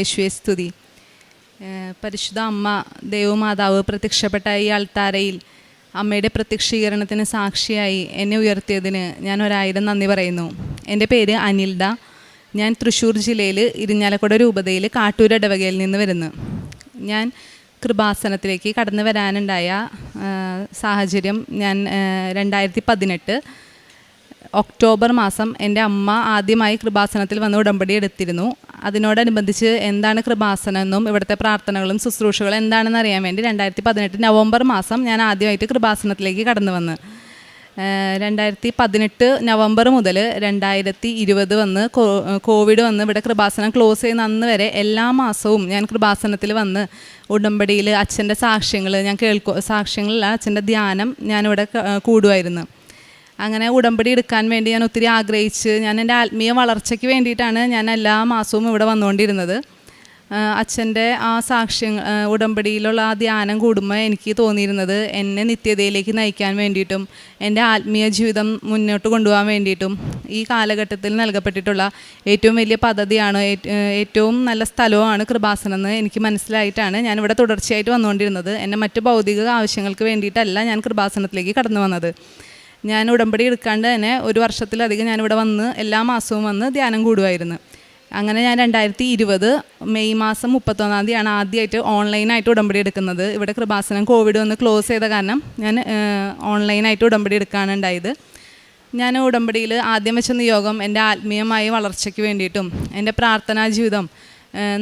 യേശുവെ സ്തുതി. പരിശുദ്ധ അമ്മ ദേവമാതാവ് പ്രത്യക്ഷപ്പെട്ട ഈ അൾത്താരയിൽ അമ്മയുടെ പ്രത്യക്ഷീകരണത്തിന് സാക്ഷിയായി എന്നെ ഉയർത്തിയതിന് ഞാൻ ഒരായിരം നന്ദി പറയുന്നു. എന്റെ പേര് അനിൽഡ. ഞാൻ തൃശ്ശൂർ ജില്ലയിൽ ഇരിഞ്ഞാലക്കുട രൂപതയിൽ കാട്ടൂർ ഇടവകയിൽ നിന്ന് വരുന്നു. ഞാൻ കൃപാസനത്തിലേക്ക് കടന്നു വരാനുണ്ടായ സാഹചര്യം ഞാൻ രണ്ടായിരത്തി പതിനെട്ട് ഒക്ടോബർ മാസം എന്റെ അമ്മ ആദ്യമായി കൃപാസനത്തിൽ വന്ന് ഉടമ്പടി എടുത്തിരുന്നു. അതിനോടനുബന്ധിച്ച് എന്താണ് കൃപാസനം എന്നും ഇവിടുത്തെ പ്രാർത്ഥനകളും ശുശ്രൂഷകളും എന്താണെന്ന് അറിയാൻ വേണ്ടി രണ്ടായിരത്തി പതിനെട്ട് നവംബർ മാസം ഞാൻ ആദ്യമായിട്ട് കൃപാസനത്തിലേക്ക് കടന്നു വന്ന്. രണ്ടായിരത്തി പതിനെട്ട് നവംബർ മുതൽ രണ്ടായിരത്തി ഇരുപത് വന്ന് കോവിഡ് വന്ന് ഇവിടെ കൃപാസനം ക്ലോസ് ചെയ്യുന്ന അന്ന് വരെ എല്ലാ മാസവും ഞാൻ കൃപാസനത്തിൽ വന്ന് ഉടമ്പടിയിൽ അച്ഛന്റെ സാക്ഷ്യങ്ങൾ ഞാൻ കേൾക്കു സാക്ഷ്യങ്ങളിലാണ് അച്ഛന്റെ ധ്യാനം ഞാനിവിടെ കൂടുമായിരുന്നു. അങ്ങനെ ഉടമ്പടി എടുക്കാൻ വേണ്ടി ഞാൻ ഒത്തിരി ആഗ്രഹിച്ച് ഞാൻ എന്റെ ആത്മീയ വളർച്ചയ്ക്ക് വേണ്ടിയിട്ടാണ് ഞാൻ എല്ലാ മാസവും ഇവിടെ വന്നുകൊണ്ടിരുന്നത്. അച്ഛന്റെ ആ സാക്ഷ്യങ്ങൾ ആ, ഉടമ്പടിയിലുള്ള ആ ധ്യാനം കൂടുമ്പോൾ എനിക്ക് തോന്നിയിരുന്നത് എന്നെ നിത്യതയിലേക്ക് നയിക്കാൻ വേണ്ടിയിട്ടും എന്റെ ആത്മീയ ജീവിതം മുന്നോട്ട് കൊണ്ടുപോകാൻ വേണ്ടിയിട്ടും ഈ കാലഘട്ടത്തിൽ നൽകപ്പെട്ടിട്ടുള്ള ഏറ്റവും വലിയ പദ്ധതിയാണ് ഏറ്റവും നല്ല സ്ഥലവുമാണ് കൃപാസനം എന്ന് എനിക്ക് മനസ്സിലായിട്ടാണ് ഞാൻ ഇവിടെ തുടർച്ചയായിട്ട് വന്നുകൊണ്ടിരുന്നത്. എന്റെ മറ്റ് ഭൗതിക ആവശ്യങ്ങൾക്ക് വേണ്ടിയിട്ടല്ല ഞാൻ കൃപാസനത്തിലേക്ക് കടന്നു വന്നത്. ഞാൻ ഉടമ്പടി എടുക്കാണ്ട് തന്നെ ഒരു വർഷത്തിലധികം ഞാനിവിടെ വന്ന് എല്ലാ മാസവും വന്ന് ധ്യാനം കൂടുമായിരുന്നു. അങ്ങനെ ഞാൻ രണ്ടായിരത്തി ഇരുപത് മെയ് മാസം മുപ്പത്തൊന്നാം തീയതിയാണ് ആദ്യമായിട്ട് ഓൺലൈനായിട്ട് ഉടമ്പടി എടുക്കുന്നത്. ഇവിടെ കൃപാസനം കോവിഡ് വന്ന് ക്ലോസ് ചെയ്ത കാരണം ഞാൻ ഓൺലൈനായിട്ട് ഉടമ്പടി എടുക്കാനുണ്ടായത് ഞാൻ ഉടമ്പടിയിൽ ആദ്യം വെച്ച നിയോഗം എന്റെ ആത്മീയമായ വളർച്ചയ്ക്ക് വേണ്ടിയിട്ടും എന്റെ പ്രാർത്ഥനാ ജീവിതം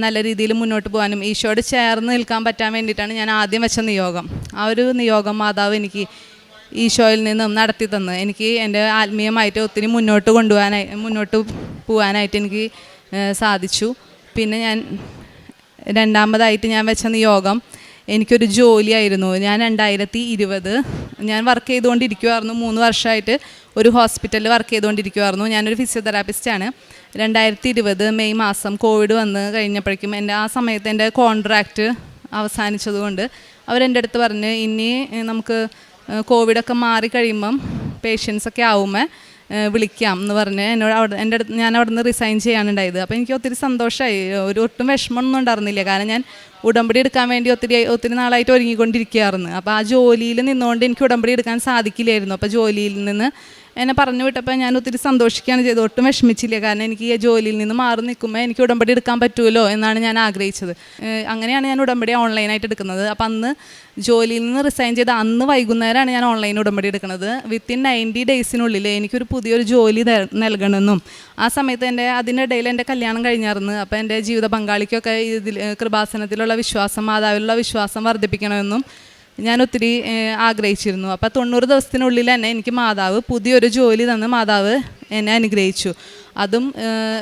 നല്ല രീതിയിൽ മുന്നോട്ട് പോകാനും ഈശോയോട് ചേർന്ന് നിൽക്കാൻ പറ്റാൻ വേണ്ടിയിട്ടാണ് ഞാൻ ആദ്യം വെച്ച നിയോഗം. ആ ഒരു നിയോഗം മാതാവ് എനിക്ക് ഈശോയിൽ നിന്നും നടത്തി തന്ന്. എനിക്ക് എന്റെ ആത്മീയമായിട്ട് ഒത്തിരി മുന്നോട്ട് കൊണ്ടുപോകാനായി മുന്നോട്ട് പോകാനായിട്ട് എനിക്ക് സാധിച്ചു. പിന്നെ ഞാൻ രണ്ടാമതായിട്ട് ഞാൻ വെച്ച നിയോഗം എനിക്കൊരു ജോലിയായിരുന്നു. ഞാൻ രണ്ടായിരത്തി ഇരുപത് ഞാൻ വർക്ക് ചെയ്തുകൊണ്ടിരിക്കുമായിരുന്നു മൂന്ന് വർഷമായിട്ട് ഒരു ഹോസ്പിറ്റലിൽ വർക്ക് ചെയ്തുകൊണ്ടിരിക്കുമായിരുന്നു ഞാനൊരു ഫിസിയോതെറാപ്പിസ്റ്റാണ് രണ്ടായിരത്തി ഇരുപത് മെയ് മാസം കോവിഡ് വന്ന് കഴിഞ്ഞപ്പോഴേക്കും എന്റെ ആ സമയത്ത് എന്റെ കോൺട്രാക്റ്റ് അവസാനിച്ചതുകൊണ്ട് അവരെന്റെ അടുത്ത് പറഞ്ഞ് ഇനി നമുക്ക് കോവിഡൊക്കെ മാറി കഴിയുമ്പം പേഷ്യൻസൊക്കെ ആവുമ്പോൾ വിളിക്കാം എന്ന് പറഞ്ഞ് എന്നോട് അവിടെ എന്റെ അടുത്ത് ഞാൻ അവിടെ നിന്ന് റിസൈൻ ചെയ്യാനുണ്ടായത് അപ്പോൾ എനിക്ക് ഒത്തിരി സന്തോഷമായി ഒരു ഒട്ടും വിഷമമൊന്നും ഉണ്ടായിരുന്നില്ല. കാരണം ഞാൻ ഉടമ്പടി എടുക്കാൻ വേണ്ടി ഒത്തിരി ഒത്തിരി നാളായിട്ട് ഒരുങ്ങിക്കൊണ്ടിരിക്കുകയായിരുന്നു. അപ്പോൾ ആ ജോലിയിൽ നിന്നുകൊണ്ട് എനിക്ക് ഉടമ്പടി എടുക്കാൻ സാധിക്കില്ലായിരുന്നു. അപ്പോൾ ജോലിയിൽ നിന്ന് എന്നെ പറഞ്ഞു വിട്ടപ്പോൾ ഞാൻ ഒത്തിരി സന്തോഷിക്കുകയാണ് ചെയ്തത്. ഒട്ടും വിഷമിച്ചില്ല. കാരണം എനിക്ക് ഈ ജോലിയിൽ നിന്ന് മാറി നിൽക്കുമ്പോൾ എനിക്ക് ഉടമ്പടി എടുക്കാൻ പറ്റുമല്ലോ എന്നാണ് ഞാൻ ആഗ്രഹിച്ചത്. അങ്ങനെയാണ് ഞാൻ ഉടമ്പടി ഓൺലൈനായിട്ട് എടുക്കുന്നത്. അപ്പം അന്ന് ജോലിയിൽ നിന്ന് റിസൈൻ ചെയ്ത് അന്ന് വൈകുന്നേരമാണ് ഞാൻ ഓൺലൈൻ ഉടമ്പടി എടുക്കുന്നത്. വിത്തിൻ നയന്റി ഡേയ്സിനുള്ളിൽ എനിക്കൊരു പുതിയൊരു ജോലി നൽകണമെന്നും ആ സമയത്ത് എന്റെ അതിനിടയിൽ എന്റെ കല്യാണം കഴിഞ്ഞായിരുന്നു. അപ്പോൾ എന്റെ ജീവിത പങ്കാളിക്കൊക്കെ ഇതിൽ കൃപാസനത്തിലുള്ള വിശ്വാസം മാതാവിലുള്ള വിശ്വാസം വർദ്ധിപ്പിക്കണമെന്നും ഞാൻ ഒത്തിരി ആഗ്രഹിച്ചിരുന്നു. അപ്പോൾ തൊണ്ണൂറ് ദിവസത്തിനുള്ളിൽ തന്നെ എനിക്ക് മാതാവ് പുതിയൊരു ജോലി തന്ന് മാതാവ് എന്നെ അനുഗ്രഹിച്ചു. അതും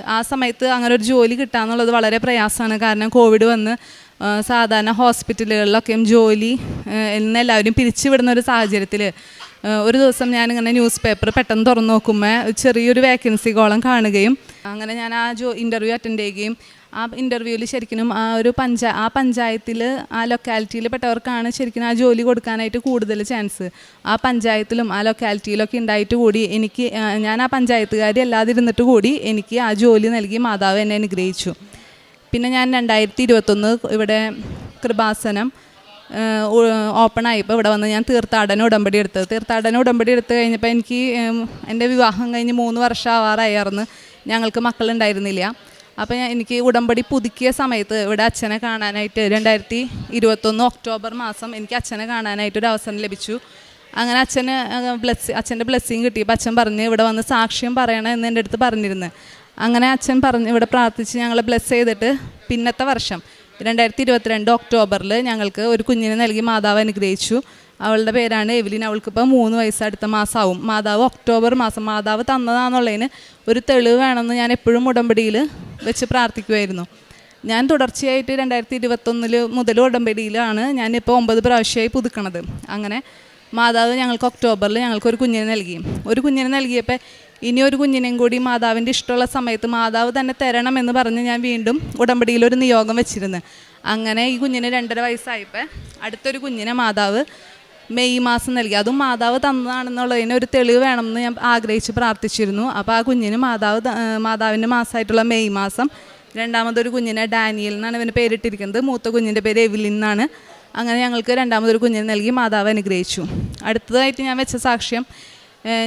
ആ സമയത്ത് അങ്ങനെ ഒരു ജോലി കിട്ടാന്നുള്ളത് വളരെ പ്രയാസമാണ്. കാരണം കോവിഡ് വന്ന് സാധാരണ ഹോസ്പിറ്റലുകളിലൊക്കെയും ജോലി എന്ന് എല്ലാവരും പിരിച്ചുവിടുന്ന ഒരു സാഹചര്യത്തിൽ ഒരു ദിവസം ഞാനിങ്ങനെ ന്യൂസ് പേപ്പർ പെട്ടെന്ന് തുറന്നു നോക്കുമ്പോൾ ചെറിയൊരു വേക്കൻസി കോളം കാണുകയും അങ്ങനെ ഞാൻ ആ ജോ ഇന്റർവ്യൂ അറ്റൻഡ് ചെയ്യുകയും ആ ഇന്റർവ്യൂവിൽ ശരിക്കും ആ ഒരു പഞ്ചാ ആ പഞ്ചായത്തിൽ ആ ലൊക്കാലിറ്റിയിൽ പെട്ടവർക്കാണ് ശരിക്കും ആ ജോലി കൊടുക്കാനായിട്ട് കൂടുതൽ ചാൻസ് ആ പഞ്ചായത്തിലും ആ ലൊക്കാലിറ്റിയിലൊക്കെ ഉണ്ടായിട്ട് കൂടി എനിക്ക് ഞാൻ ആ പഞ്ചായത്തുകാരി അല്ലാതിരുന്നിട്ട് കൂടി എനിക്ക് ആ ജോലി നൽകി മാതാവ് എന്നെ അനുഗ്രഹിച്ചു. പിന്നെ ഞാൻ രണ്ടായിരത്തി ഇരുപത്തൊന്ന് ഇവിടെ കൃപാസനം ഓപ്പൺ ആയപ്പോൾ ഇവിടെ വന്ന് ഞാൻ തീർത്ഥാടന ഉടമ്പടി എടുത്തത് തീർത്ഥാടന ഉടമ്പടി എടുത്തു കഴിഞ്ഞപ്പോൾ എനിക്ക് എന്റെ വിവാഹം കഴിഞ്ഞ് മൂന്ന് വർഷം ആവാറായിരുന്നു ഞങ്ങൾക്ക് മക്കളുണ്ടായിരുന്നില്ല. അപ്പോൾ ഞാൻ എനിക്ക് ഉടമ്പടി പുതുക്കിയ സമയത്ത് ഇവിടെ അച്ഛനെ കാണാനായിട്ട് രണ്ടായിരത്തി ഇരുപത്തൊന്ന് ഒക്ടോബർ മാസം എനിക്ക് അച്ഛനെ കാണാനായിട്ട് ഒരു അവസരം ലഭിച്ചു. അങ്ങനെ അച്ഛന് ബ്ലസ് അച്ഛന്റെ ബ്ലെസ്സിങ് കിട്ടിയപ്പോൾ അച്ഛൻ പറഞ്ഞ് ഇവിടെ വന്ന് സാക്ഷ്യം പറയണം എന്ന് എന്റെ അടുത്ത് പറഞ്ഞിരുന്നു. അങ്ങനെ അച്ഛൻ പറഞ്ഞ് ഇവിടെ പ്രാർത്ഥിച്ച് ഞങ്ങളെ ബ്ലെസ് ചെയ്തിട്ട് പിന്നത്തെ വർഷം രണ്ടായിരത്തി ഇരുപത്തിരണ്ട് ഒക്ടോബറിൽ ഞങ്ങൾക്ക് ഒരു കുഞ്ഞിനെ നൽകി മാതാവ് അനുഗ്രഹിച്ചു. അവളുടെ പേരാണ് എവലിൻ. അവൾക്കിപ്പോൾ മൂന്ന് വയസ്സ് അടുത്ത മാസമാവും മാതാവ് ഒക്ടോബർ മാസം മാതാവ് തന്നതാണെന്നുള്ളതിന് ഒരു തെളിവ് വേണമെന്ന് ഞാൻ എപ്പോഴും ഉടമ്പടിയിൽ വെച്ച് പ്രാർത്ഥിക്കുമായിരുന്നു ഞാൻ തുടർച്ചയായിട്ട് രണ്ടായിരത്തി ഇരുപത്തൊന്നിൽ മുതൽ ഉടമ്പടിയിലാണ് ഞാനിപ്പോൾ ഒമ്പത് പ്രാവശ്യമായി പുതുക്കണത്. അങ്ങനെ മാതാവ് ഞങ്ങൾക്ക് ഒക്ടോബറിൽ ഞങ്ങൾക്ക് ഒരു കുഞ്ഞിനെ നൽകി. ഒരു കുഞ്ഞിനെ നൽകിയപ്പോൾ ഇനി ഒരു കുഞ്ഞിനെയും കൂടി മാതാവിന്റെ ഇഷ്ടമുള്ള സമയത്ത് മാതാവ് തന്നെ തരണമെന്ന് പറഞ്ഞ് ഞാൻ വീണ്ടും ഉടമ്പടിയിൽ ഒരു നിയോഗം വെച്ചിരുന്നു. അങ്ങനെ ഈ കുഞ്ഞിന് രണ്ടര വയസ്സായപ്പോൾ അടുത്തൊരു കുഞ്ഞിനെ മാതാവ് മെയ് മാസം നൽകി. അതും മാതാവ് തന്നതാണെന്നുള്ളതിന് ഒരു തെളിവ് വേണമെന്ന് ഞാൻ ആഗ്രഹിച്ച് പ്രാർത്ഥിച്ചിരുന്നു. അപ്പോൾ ആ കുഞ്ഞിന് മാതാവ് മാതാവിന്റെ മാസമായിട്ടുള്ള മെയ് മാസം രണ്ടാമതൊരു കുഞ്ഞിനെ ഡാനിയൽ എന്നാണ് ഇവന് പേരിട്ടിരിക്കുന്നത്. മൂത്ത കുഞ്ഞിന്റെ പേര് എവിലിൻ എന്നാണ്. അങ്ങനെ ഞങ്ങൾക്ക് രണ്ടാമതൊരു കുഞ്ഞിനെ നൽകി മാതാവ് അനുഗ്രഹിച്ചു. അടുത്തതായിട്ട് ഞാൻ വെച്ച സാക്ഷ്യം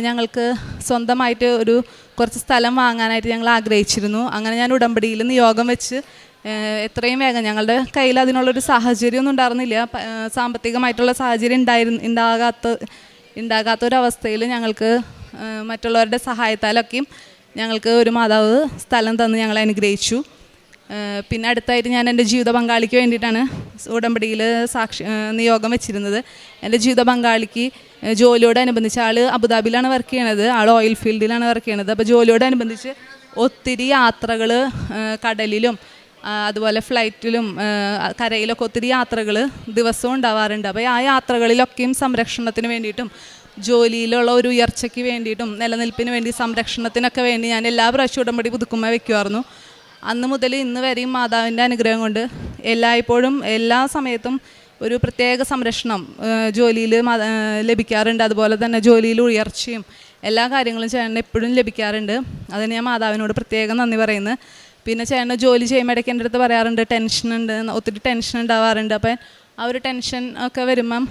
ഞങ്ങൾക്ക് സ്വന്തമായിട്ട് ഒരു കുറച്ച് സ്ഥലം വാങ്ങാനായിട്ട് ഞങ്ങൾ ആഗ്രഹിച്ചിരുന്നു. അങ്ങനെ ഞാൻ ഉടമ്പടിയിൽ നിന്ന് യോഗം വെച്ച് എത്രയും വേഗം ഞങ്ങളുടെ കയ്യിൽ അതിനുള്ളൊരു സാഹചര്യമൊന്നും ഉണ്ടായിരുന്നില്ല. സാമ്പത്തികമായിട്ടുള്ള സാഹചര്യം ഉണ്ടായിരുന്നു ഉണ്ടാകാത്ത ഉണ്ടാകാത്തൊരവസ്ഥയിൽ ഞങ്ങൾക്ക് മറ്റുള്ളവരുടെ സഹായത്താലൊക്കെയും ഞങ്ങൾക്ക് ഒരു മാതാവ് സ്ഥലം തന്ന് ഞങ്ങളെ അനുഗ്രഹിച്ചു. പിന്നെ അടുത്തായിട്ട് ഞാൻ എന്റെ ജീവിത പങ്കാളിക്ക് വേണ്ടിയിട്ടാണ് ഉടമ്പടിയിൽ സാക്ഷി നിയോഗം വെച്ചിരുന്നത്. എന്റെ ജീവിത പങ്കാളിക്ക് ജോലിയോടനുബന്ധിച്ച് ആൾ അബുദാബിയിലാണ് വർക്ക് ചെയ്യണത്. ആൾ ഓയിൽ ഫീൽഡിലാണ് വർക്ക് ചെയ്യണത്. അപ്പോൾ ജോലിയോടനുബന്ധിച്ച് ഒത്തിരി യാത്രകൾ കടലിലും അതുപോലെ ഫ്ലൈറ്റിലും കരയിലൊക്കെ ഒത്തിരി യാത്രകൾ ദിവസവും ഉണ്ടാവാറുണ്ട്. അപ്പോൾ ആ യാത്രകളിലൊക്കെയും സംരക്ഷണത്തിന് വേണ്ടിയിട്ടും ജോലിയിലുള്ള ഒരു ഉയർച്ചയ്ക്ക് വേണ്ടിയിട്ടും നിലനിൽപ്പിന് വേണ്ടി സംരക്ഷണത്തിനൊക്കെ വേണ്ടി ഞാൻ എല്ലാ പ്രാവശ്യവും ഉടമ്പടി പുതുക്കുമ്പോൾ വെക്കുമായിരുന്നു. അന്ന് മുതൽ ഇന്ന് വരെയും മാതാവിന്റെ അനുഗ്രഹം കൊണ്ട് എല്ലായ്പ്പോഴും എല്ലാ സമയത്തും ഒരു പ്രത്യേക സംരക്ഷണം ജോലിയിൽ ലഭിക്കാറുണ്ട്. അതുപോലെ തന്നെ ജോലിയിൽ ഉയർച്ചയും എല്ലാ കാര്യങ്ങളും ചേട്ടന് എപ്പോഴും ലഭിക്കാറുണ്ട്. അതിന് ഞാൻ മാതാവിനോട് പ്രത്യേകം നന്ദി പറയുന്നു. പിന്നെ ചേട്ടന് ജോലി ചെയ്യുമ്പോൾ ഇടയ്ക്ക് എന്റെ അടുത്ത് പറയാറുണ്ട് ടെൻഷനുണ്ട് ഒത്തിരി ടെൻഷൻ ഉണ്ടാവാറുണ്ട്. അപ്പം ആ ഒരു ടെൻഷൻ ഒക്കെ വരുമ്പം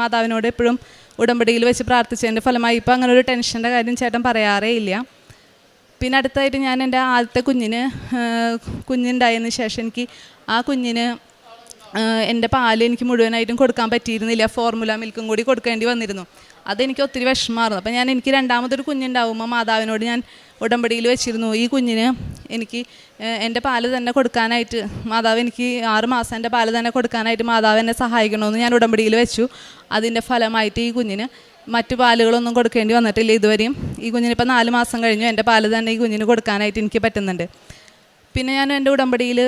മാതാവിനോട് എപ്പോഴും ഉടമ്പടിയിൽ വെച്ച് പ്രാർത്ഥിച്ചതിന്റെ ഫലമായി ഇപ്പോൾ അങ്ങനെ ഒരു ടെൻഷന്റെ കാര്യം ചേട്ടൻ പറയാറേ ഇല്ല. പിന്നെ അടുത്തായിട്ട് ഞാൻ എന്റെ ആദ്യത്തെ കുഞ്ഞിന് കുഞ്ഞുണ്ടായതിന് ശേഷം എനിക്ക് ആ കുഞ്ഞിന് എന്റെ പാൽ എനിക്ക് മുഴുവനായിട്ടും കൊടുക്കാൻ പറ്റിയിരുന്നില്ല. ഫോർമുല മിൽക്കും കൂടി കൊടുക്കേണ്ടി വന്നിരുന്നു. അതെനിക്ക് ഒത്തിരി വിഷമമായിരുന്നു. അപ്പം ഞാൻ എനിക്ക് രണ്ടാമതൊരു കുഞ്ഞുണ്ടാവുമ്പോൾ മാതാവിനോട് ഞാൻ ഉടമ്പടിയിൽ വെച്ചിരുന്നു. ഈ കുഞ്ഞിന് എനിക്ക് എന്റെ പാൽ തന്നെ കൊടുക്കാനായിട്ട് മാതാവ് എനിക്ക് ആറ് മാസം എന്റെ പാൽ തന്നെ കൊടുക്കാനായിട്ട് മാതാവ് എന്നെ സഹായിക്കണമെന്ന് ഞാൻ ഉടമ്പടിയിൽ വെച്ചു. അതിന്റെ ഫലമായിട്ട് ഈ കുഞ്ഞിന് മറ്റു പാലുകളൊന്നും കൊടുക്കേണ്ടി വന്നിട്ടില്ല ഇതുവരെയും. ഈ കുഞ്ഞിന് ഇപ്പോൾ നാല് മാസം കഴിഞ്ഞു. എന്റെ പാൽ തന്നെ ഈ കുഞ്ഞിന് കൊടുക്കാനായിട്ട് എനിക്ക് പറ്റുന്നുണ്ട്. പിന്നെ ഞാൻ എന്റെ ഉടമ്പടിയിൽ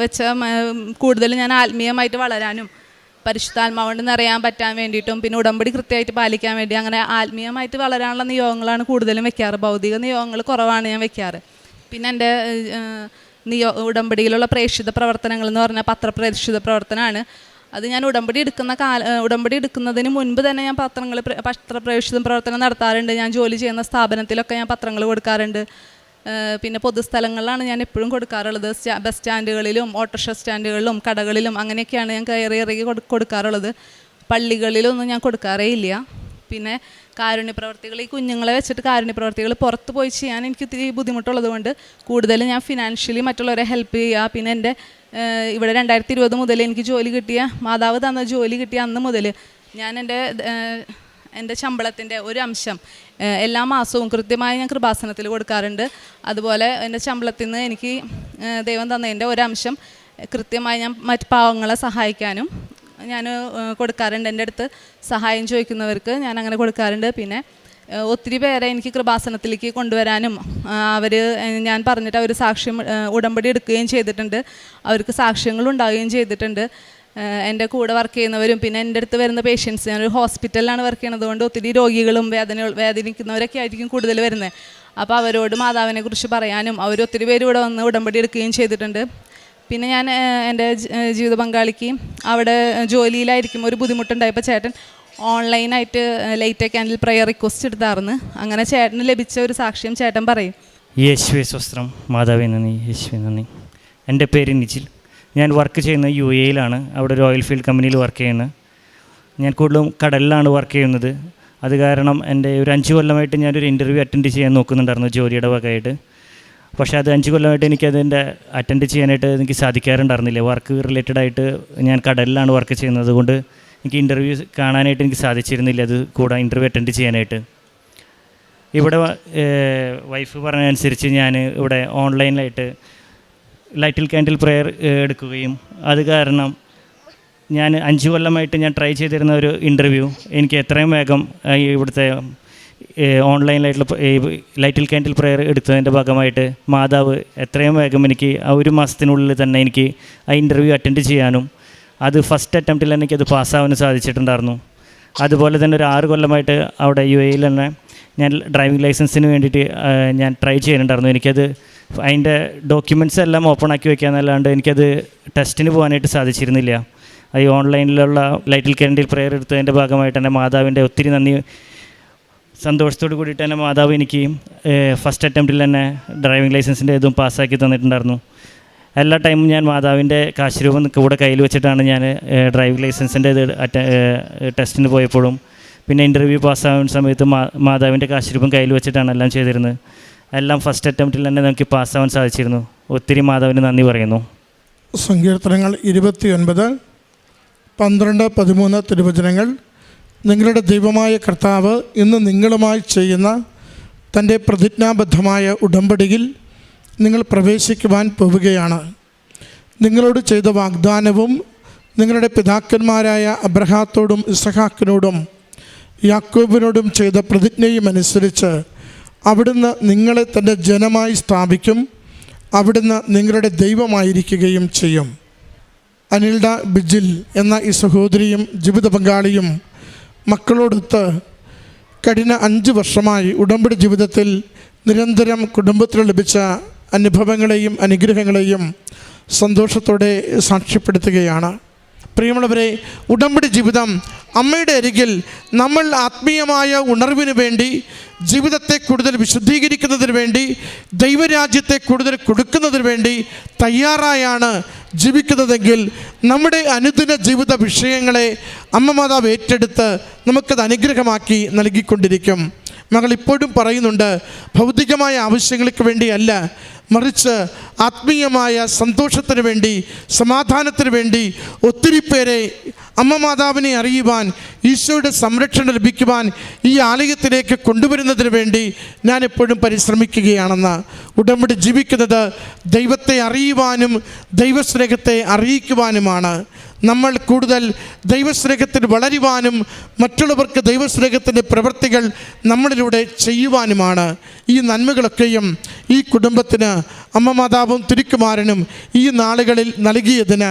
വെച്ച കൂടുതൽ ഞാൻ ആത്മീയമായിട്ട് വളരാനും പരിശുദ്ധാത്മാവുകൊണ്ട് നിറയാൻ പറ്റാൻ വേണ്ടിയിട്ടും പിന്നെ ഉടമ്പടി കൃത്യമായിട്ട് പാലിക്കാൻ വേണ്ടി അങ്ങനെ ആത്മീയമായിട്ട് വളരാനുള്ള നിയോഗങ്ങളാണ് കൂടുതലും വെക്കാറ്. ഭൗതിക നിയോഗങ്ങൾ കുറവാണ് ഞാൻ വെക്കാറ്. പിന്നെ എന്റെ നിയോ ഉടമ്പടിയിലുള്ള പ്രേക്ഷിത പ്രവർത്തനങ്ങൾ എന്ന് പറഞ്ഞാൽ പത്രപ്രേക്ഷിത പ്രവർത്തനമാണ്. അത് ഞാൻ ഉടമ്പടി എടുക്കുന്ന കാല ഉടമ്പടി എടുക്കുന്നതിന് മുൻപ് തന്നെ ഞാൻ പത്രങ്ങൾ പത്രപ്രവേശിത പ്രവർത്തനം നടത്താറുണ്ട്. ഞാൻ ജോലി ചെയ്യുന്ന സ്ഥാപനത്തിലൊക്കെ ഞാൻ പത്രങ്ങൾ കൊടുക്കാറുണ്ട്. പിന്നെ പൊതുസ്ഥലങ്ങളിലാണ് ഞാൻ എപ്പോഴും കൊടുക്കാറുള്ളത്. ബസ് സ്റ്റാൻഡുകളിലും ഓട്ടോറിക്ഷ സ്റ്റാൻഡുകളിലും കടകളിലും അങ്ങനെയൊക്കെയാണ് ഞാൻ കയറി ഇറങ്ങി കൊടു- കൊടുക്കാറുള്ളത്. പള്ളികളിലൊന്നും ഞാൻ കൊടുക്കാറേ ഇല്ല. പിന്നെ കാരുണ്യപ്രവർത്തികൾ ഈ കുഞ്ഞുങ്ങളെ വെച്ചിട്ട് കാരുണ്യപ്രവർത്തികൾ പുറത്ത് പോയി ചെയ്യാൻ എനിക്ക് ഇത്തിരി ബുദ്ധിമുട്ടുള്ളത് കൊണ്ട് കൂടുതലും ഞാൻ ഫിനാൻഷ്യലി മറ്റുള്ളവരെ ഹെൽപ്പ് ചെയ്യുക. പിന്നെ എന്റെ ഇവിടെ രണ്ടായിരത്തി ഇരുപത് മുതൽ എനിക്ക് ജോലി കിട്ടിയ മാതാവ് തന്ന ജോലി കിട്ടിയ അന്ന് മുതൽ ഞാൻ എന്റെ എന്റെ ശമ്പളത്തിന്റെ ഒരു അംശം എല്ലാ മാസവും കൃത്യമായി ഞാൻ കൃപാസനത്തിൽ കൊടുക്കാറുണ്ട്. അതുപോലെ എന്റെ ശമ്പളത്തിൽ നിന്ന് എനിക്ക് ദൈവം തന്നതിന്റെ ഒരംശം കൃത്യമായി ഞാൻ മറ്റ് പാവങ്ങളെ സഹായിക്കാനും ഞാൻ കൊടുക്കാറുണ്ട്. എന്റെ അടുത്ത് സഹായം ചോദിക്കുന്നവർക്ക് ഞാൻ അങ്ങനെ കൊടുക്കാറുണ്ട്. പിന്നെ ഒത്തിരി പേരെ എനിക്ക് കൃപാസനത്തിലേക്ക് കൊണ്ടുവരാനും അവർ ഞാൻ പറഞ്ഞിട്ട് അവർ സാക്ഷ്യം ഉടമ്പടി എടുക്കുകയും ചെയ്തിട്ടുണ്ട്. അവർക്ക് സാക്ഷ്യങ്ങൾ ഉണ്ടാവുകയും ചെയ്തിട്ടുണ്ട്. എന്റെ കൂടെ വർക്ക് ചെയ്യുന്നവരും പിന്നെ എന്റെ അടുത്ത് വരുന്ന പേഷ്യൻസ് ഞാനൊരു ഹോസ്പിറ്റലിലാണ് വർക്ക് ചെയ്യുന്നത്. കൊണ്ട് ഒത്തിരി രോഗികളും വേദന വേദനിക്കുന്നവരൊക്കെ ആയിരിക്കും കൂടുതൽ വരുന്നത്. അപ്പോൾ അവരോട് മാതാവിനെ കുറിച്ച് പറയാനും അവർ ഒത്തിരി പേര് ഇവിടെ വന്ന് ഉടമ്പടി എടുക്കുകയും ചെയ്തിട്ടുണ്ട്. പിന്നെ ഞാൻ എന്റെ ജീവിത പങ്കാളിക്ക് അവിടെ ജോലിയിലായിരിക്കും ഒരു ബുദ്ധിമുട്ടുണ്ടായപ്പോൾ ചേട്ടൻ ഓൺലൈനായിട്ട് ലേറ്റ് ക്യാൻഡിൽ പ്രയർ റിക്വസ്റ്റ് എടുത്തായിരുന്നു അങ്ങനെ ചേട്ടന് ലഭിച്ച ഒരു സാക്ഷ്യം ചേട്ടൻ പറയും. യേശുവെ സ്വസ്ത്രം. മാതാവേ നന്ദി. യേശുവെ നന്ദി. എന്റെ പേര് നിജിൽ. ഞാൻ വർക്ക് ചെയ്യുന്നത് യു എയിലാണ്. അവിടെ ഒരു ഓയിൽ ഫീൽഡ് കമ്പനിയിൽ വർക്ക് ചെയ്യുന്നത് ഞാൻ കൂടുതലും കടലിലാണ് വർക്ക് ചെയ്യുന്നത്. അത് കാരണം എന്റെ ഒരു അഞ്ച് കൊല്ലമായിട്ട് ഞാനൊരു ഇന്റർവ്യൂ അറ്റൻഡ് ചെയ്യാൻ നോക്കുന്നുണ്ടായിരുന്നു ജോലിയുടെ വകയായിട്ട്. പക്ഷേ അത് അഞ്ച് കൊല്ലമായിട്ട് എനിക്കതിന്റെ അറ്റൻഡ് ചെയ്യാനായിട്ട് എനിക്ക് സാധിക്കാറുണ്ടായിരുന്നില്ല. വർക്ക് റിലേറ്റഡ് ആയിട്ട് ഞാൻ കടലിലാണ് വർക്ക് ചെയ്യുന്നത്. കൊണ്ട് എനിക്ക് ഇന്റർവ്യൂ കാണാനായിട്ട് എനിക്ക് സാധിച്ചിരുന്നില്ല. അത് കൂടെ ഇന്റർവ്യൂ അറ്റൻഡ് ചെയ്യാനായിട്ട്. ഇവിടെ വൈഫ് പറഞ്ഞതനുസരിച്ച് ഞാൻ ഇവിടെ ഓൺലൈനിലായിട്ട് ലൈറ്റിൽ ക്യാൻഡിൽ പ്രെയർ എടുക്കുകയും. അത് കാരണം ഞാൻ അഞ്ച് കൊല്ലമായിട്ട് ഞാൻ ട്രൈ ചെയ്തിരുന്ന ഒരു ഇന്റർവ്യൂ എനിക്ക് എത്രയും വേഗം ഇവിടുത്തെ ഓൺലൈനിലായിട്ടുള്ള ലൈറ്റിൽ ക്യാൻഡിൽ പ്രെയർ എടുത്തതിന്റെ ഭാഗമായിട്ട് മാതാവ് എത്രയും വേഗം എനിക്ക് ആ ഒരു മാസത്തിനുള്ളിൽ തന്നെ എനിക്ക് ആ ഇന്റർവ്യൂ അറ്റൻഡ് ചെയ്യാനും അത് ഫസ്റ്റ് അറ്റംപ്റ്റിൽ തന്നെ എനിക്കത് പാസ്സാവാനും സാധിച്ചിട്ടുണ്ടായിരുന്നു. അതുപോലെ തന്നെ ഒരു ആറ് കൊല്ലമായിട്ട് അവിടെ യു എയിൽ തന്നെ ഞാൻ ഡ്രൈവിംഗ് ലൈസൻസിന് വേണ്ടിയിട്ട് ഞാൻ ട്രൈ ചെയ്യുന്നുണ്ടായിരുന്നു. എനിക്കത് അതിന്റെ ഡോക്യുമെന്റ്സ് എല്ലാം ഓപ്പൺ ആക്കി വെക്കാന്നല്ലാണ്ട് എനിക്കത് ടെസ്റ്റിന് പോകാനായിട്ട് സാധിച്ചിരുന്നില്ല. അത് ഓൺലൈനിലുള്ള ലൈറ്റിൽ കരണ്ടിൽ പ്രെയർ എടുത്തതിന്റെ ഭാഗമായിട്ട് എന്റെ മാതാവിന്റെ ഒത്തിരി നന്ദി സന്തോഷത്തോട് കൂടിയിട്ട് തന്നെ മാതാവ് എനിക്ക് ഫസ്റ്റ് അറ്റംപ്റ്റിൽ തന്നെ ഡ്രൈവിംഗ് ലൈസൻസിന്റെ ഇതും പാസ്സാക്കി തന്നിട്ടുണ്ടായിരുന്നു. എല്ലാ ടൈമും ഞാൻ മാതാവിന്റെ കാശുരൂപം കൂടെ കയ്യിൽ വെച്ചിട്ടാണ് ഞാൻ ഡ്രൈവിംഗ് ലൈസൻസിന്റെ ഇത് ടെസ്റ്റിന് പോയപ്പോഴും. പിന്നെ ഇന്റർവ്യൂ പാസ്സാവുന്ന സമയത്ത് മാ മാതാവിന്റെ കാശുരൂപം കയ്യിൽ വെച്ചിട്ടാണ് എല്ലാം ചെയ്തിരുന്നത്. എല്ലാം ഫസ്റ്റ് അറ്റംപ്റ്റിൽ തന്നെ നമുക്ക് പാസ്സാവാൻ സാധിച്ചിരുന്നു. ഒത്തിരി മാതാവിന് നന്ദി പറയുന്നു. സങ്കീർത്തനങ്ങൾ ഇരുപത്തിയൊൻപത് പന്ത്രണ്ട് പതിമൂന്ന് തിരുവചനങ്ങൾ. നിങ്ങളുടെ ദൈവമായ കർത്താവ് ഇന്ന് നിങ്ങളുമായി ചെയ്യുന്ന തന്റെ പ്രതിജ്ഞാബദ്ധമായ ഉടമ്പടിയിൽ നിങ്ങൾ പ്രവേശിക്കുവാൻ പോവുകയാണ്. നിങ്ങളോട് ചെയ്ത വാഗ്ദാനവും നിങ്ങളുടെ പിതാക്കന്മാരായ അബ്രഹാത്തോടും ഇസഹാക്കിനോടും യാക്കോബിനോടും ചെയ്ത പ്രതിജ്ഞയും അനുസരിച്ച് അവിടുന്ന് നിങ്ങളെ തന്റെ ജനമായി സ്ഥാപിക്കും. അവിടുന്ന് നിങ്ങളുടെ ദൈവമായിരിക്കുകയും ചെയ്യും. അനിൽഡ ബിജിൽ എന്ന ഈ സഹോദരിയും ജീവിത പങ്കാളിയും മക്കളോടൊത്ത് കഴിഞ്ഞ അഞ്ച് വർഷമായി ഉടമ്പടി ജീവിതത്തിൽ നിരന്തരം കുടുംബത്തിൽ ലഭിച്ച അനുഭവങ്ങളെയും അനുഗ്രഹങ്ങളെയും സന്തോഷത്തോടെ സാക്ഷ്യപ്പെടുത്തുകയാണ്. പ്രിയമുള്ളവരെ ഉടമ്പടി ജീവിതം അമ്മയുടെ അരികിൽ നമ്മൾ ആത്മീയമായ ഉണർവിന് വേണ്ടി ജീവിതത്തെ കൂടുതൽ വിശുദ്ധീകരിക്കുന്നതിന് വേണ്ടി ദൈവരാജ്യത്തെ കൂടുതൽ കൊടുക്കുന്നതിന് വേണ്ടി തയ്യാറായാണ് ജീവിക്കുന്നതെങ്കിൽ നമ്മുടെ അനുദിന ജീവിത വിഷയങ്ങളെ അമ്മ മാതാവ് ഏറ്റെടുത്ത് നമുക്കത് അനുഗ്രഹമാക്കി നൽകിക്കൊണ്ടിരിക്കും. മകൾ ഇപ്പോഴും പറയുന്നുണ്ട് ഭൗതികമായ ആവശ്യങ്ങൾക്ക് വേണ്ടിയല്ല മറിച്ച് ആത്മീയമായ സന്തോഷത്തിന് വേണ്ടി സമാധാനത്തിന് വേണ്ടി ഒത്തിരി പേരെ അമ്മ മാതാവിനെ അറിയുവാൻ ഈശോയുടെ സംരക്ഷണം ലഭിക്കുവാൻ ഈ ആലയത്തിലേക്ക് കൊണ്ടുവരുന്നതിന് വേണ്ടി ഞാൻ എപ്പോഴും പരിശ്രമിക്കുകയാണെന്ന് ഉടമ്പടി ജീവിക്കുന്നത് ദൈവത്തെ അറിയുവാനും ദൈവസ്നേഹത്തെ അറിയിക്കുവാനുമാണ്. നമ്മൾ കൂടുതൽ ദൈവസ്നേഹത്തിൽ വളരുവാനും മറ്റുള്ളവർക്ക് ദൈവസ്നേഹത്തിന്റെ പ്രവൃത്തികൾ നമ്മളിലൂടെ ചെയ്യുവാനുമാണ്. ഈ നന്മകളൊക്കെയും ഈ കുടുംബത്തിന് അമ്മ മാതാവും തിരുക്കുമാരനും ഈ നാളുകളിൽ നൽകിയതിന്